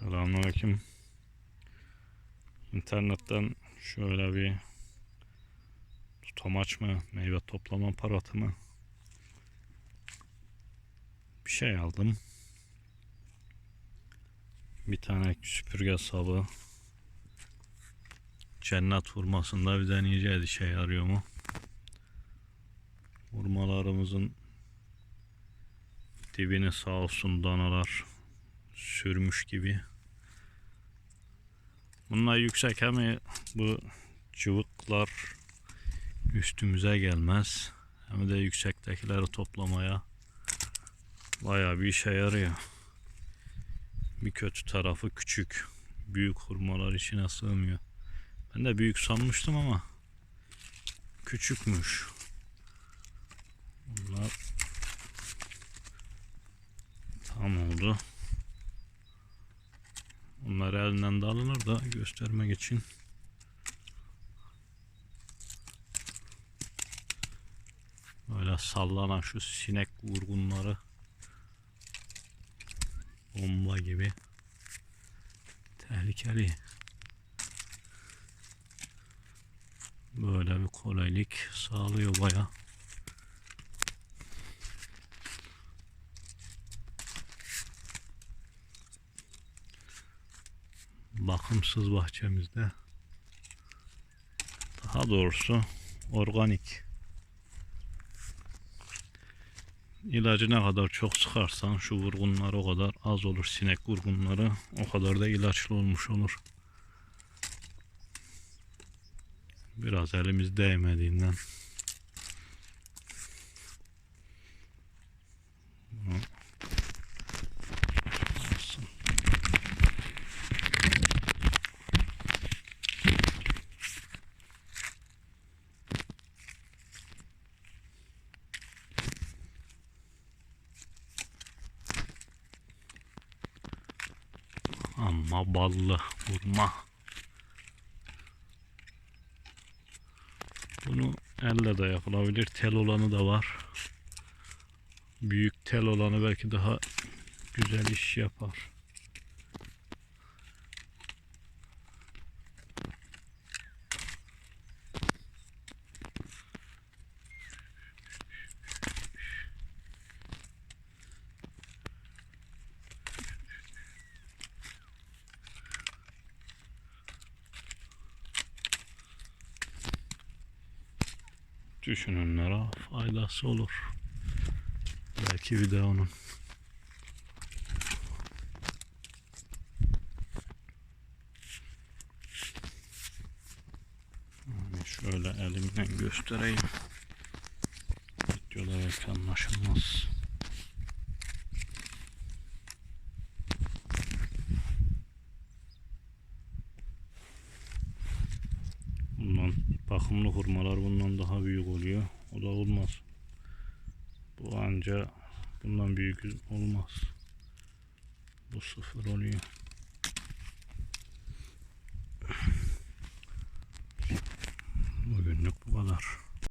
Selamünaleyküm. İnternetten şöyle bir tutamaç mı, meyve toplama aparatı mı bir şey aldım. Bir tane süpürge sabı. Cennet vurmasında bir deneyeceğiz işe yarıyor mu? Vurmalarımızın dibini sağ olsun danalar sürmüş gibi. Bunlar yüksek hem bu cıvıklar üstümüze gelmez. Hem de yüksektekileri toplamaya bayağı bir işe yarıyor. Bir kötü tarafı küçük. Büyük hurmalar içine sığmıyor. Ben de büyük sanmıştım ama küçükmüş. Bunlar elinden de alınır da göstermek için. Böyle sallanan şu sinek vurgunları bomba gibi tehlikeli. Böyle bir kolaylık sağlıyor baya. Bakımsız bahçemizde. Daha doğrusu organik. İlacı ne kadar çok sıkarsan şu vurgunlar o kadar az olur. Sinek vurgunları o kadar da ilaçlı olmuş olur. Biraz elimiz değmediğinden Ama ballı vurma. Bunu elle de yapılabilir. Tel olanı da var. Büyük tel olanı belki daha güzel iş yapar. Düşünenlere faydası olur. Belki bir de onun. Yani şöyle elimle göstereyim. Videoda belki anlaşılmaz. Bakımlı hurmalar bundan daha büyük oluyor. O da olmaz. Bu anca bundan büyük olmaz. Bu sıfır oluyor.